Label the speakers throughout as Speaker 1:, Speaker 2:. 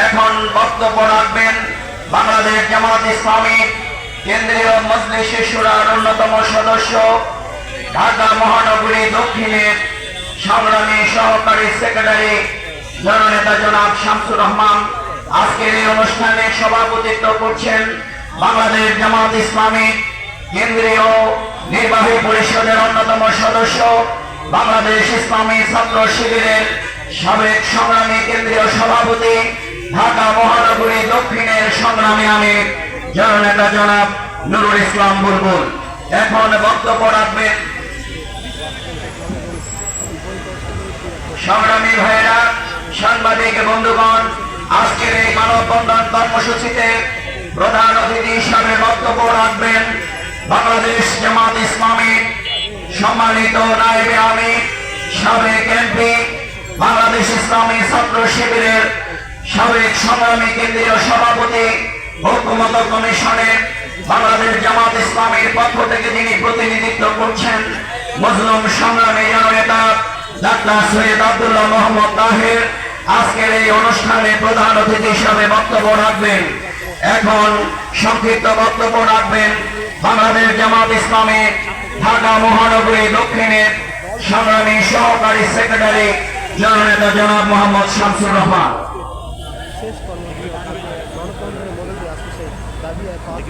Speaker 1: এখন বক্তব্য রাখবেন বাংলাদেশ জামাত ইসলামী কেন্দ্রীয় মজলিস শিশুরার অন্যতম সদস্য, ঢাকা মহানগরী দক্ষিণের সংগ্রামী সহকারী সেক্রেটারি জননেতা জনাব শামসুর রহমান। আজকের এই অনুষ্ঠানে সভাপতিত্ব করছেন বাংলাদেশ জামাত ইসলামী কেন্দ্রীয় নির্বাহী পরিষদের অন্যতম সদস্য, বাংলাদেশ ইসলামী ছাত্র শিবিরের সাবেক সংগ্রামী কেন্দ্রীয় সভাপতি ঢাকা মহানগরী দক্ষিণের সংগ্রামী আমির জননেতা জনাব নুরুল ইসলাম বুলবুল। এখন বক্তব্য রাখবেন সংগ্রামী ভাইয়েরা, সাংবাদিক বন্ধুগণ, আজকের এই মানববন্ধন কর্মসূচিতে প্রধান অতিথি হিসাবে বক্তব্য রাখবেন বাংলাদেশ জামাত ইসলামী সম্মানিত নায়েবে আমি সাবেক এমপি, বাংলাদেশ ইসলামী ছাত্র শিবিরের সাবেক সংগ্রামী কেন্দ্রীয় সভাপতি ঐক্যমত কমিশনের বাংলাদেশ জামাত ইসলামীর পক্ষ থেকে যিনি প্রতিনিধিত্ব করছেন, মজলুম সংগ্রামী জননেতা ডাক্তার সৈয়দ আব্দুল্লাহ মোহাম্মদ তাহের, আজকের এই অনুষ্ঠানে প্রধান অতিথি হিসাবে বক্তব্য রাখবেন। এখন সংক্ষিপ্ত বক্তব্য রাখবেন বাংলাদেশ জামাত ইসলামী, ঢাকা মহানগরী দক্ষিণের সংগ্রামী সহকারী সেক্রেটারি জননেতা জনাব মোহাম্মদ শামসুর রহমান
Speaker 2: শেষ কর্মসূচি গণতন্ত্রের মডেল দিয়ে আসছে সেই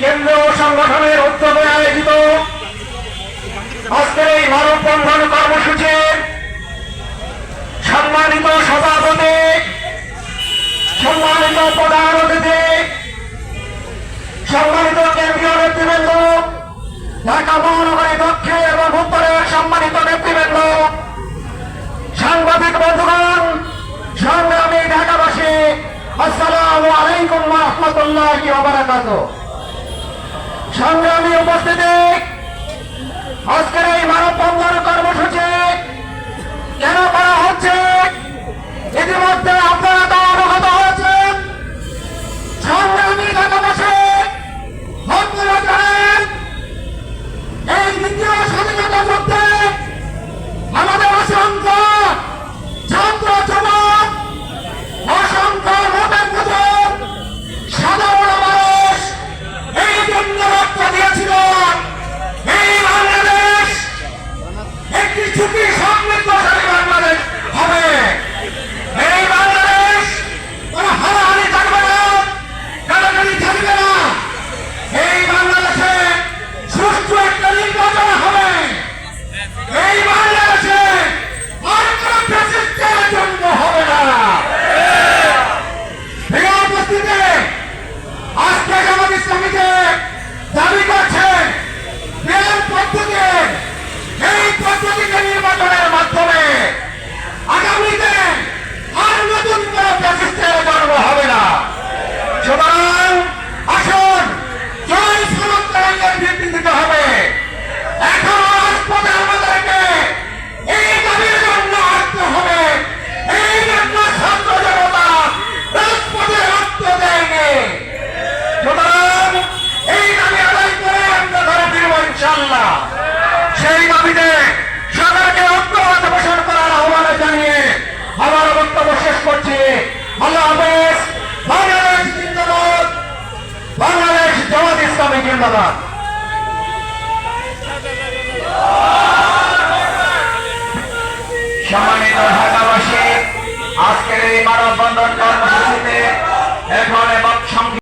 Speaker 1: কেন্দ্রীয় সংগঠনের উদ্যোগে আয়োজিত আজকের এই মানববন্ধন কর্মসূচির সম্মানিত সম্মানিত প্রধান কেন্দ্রীয় নেতৃবৃন্দ, ঢাকা মহানগরী দক্ষিণ এবং উত্তরের সম্মানিত নেতৃবৃন্দ, সাংবাদিক বন্ধুগণ, সংগ্রামী ঢাকাবাসী, আসসালামু আলাইকুম রহমতুল্লাহ বারাকাত সংগ্রামী উপস্থিতি আজকের এই মানব বন্ধন কর্মসূচি ইনশাল্লাহ সেই দাবিতে সবাইকে ঐক্যবাদ পোষণ করার আহ্বান জানিয়ে আমার বক্তব্য শেষ করছি। আল্লাহ হাফেজ বাংলাদেশ জিন্দাবাদ, বাংলাদেশ জামাত ইসলামী জিন্দাবাদ। সম্মানিত ঢাকাবাসী, আজকের এই মানববন্ধন কর্মসূচিতে এখন এবং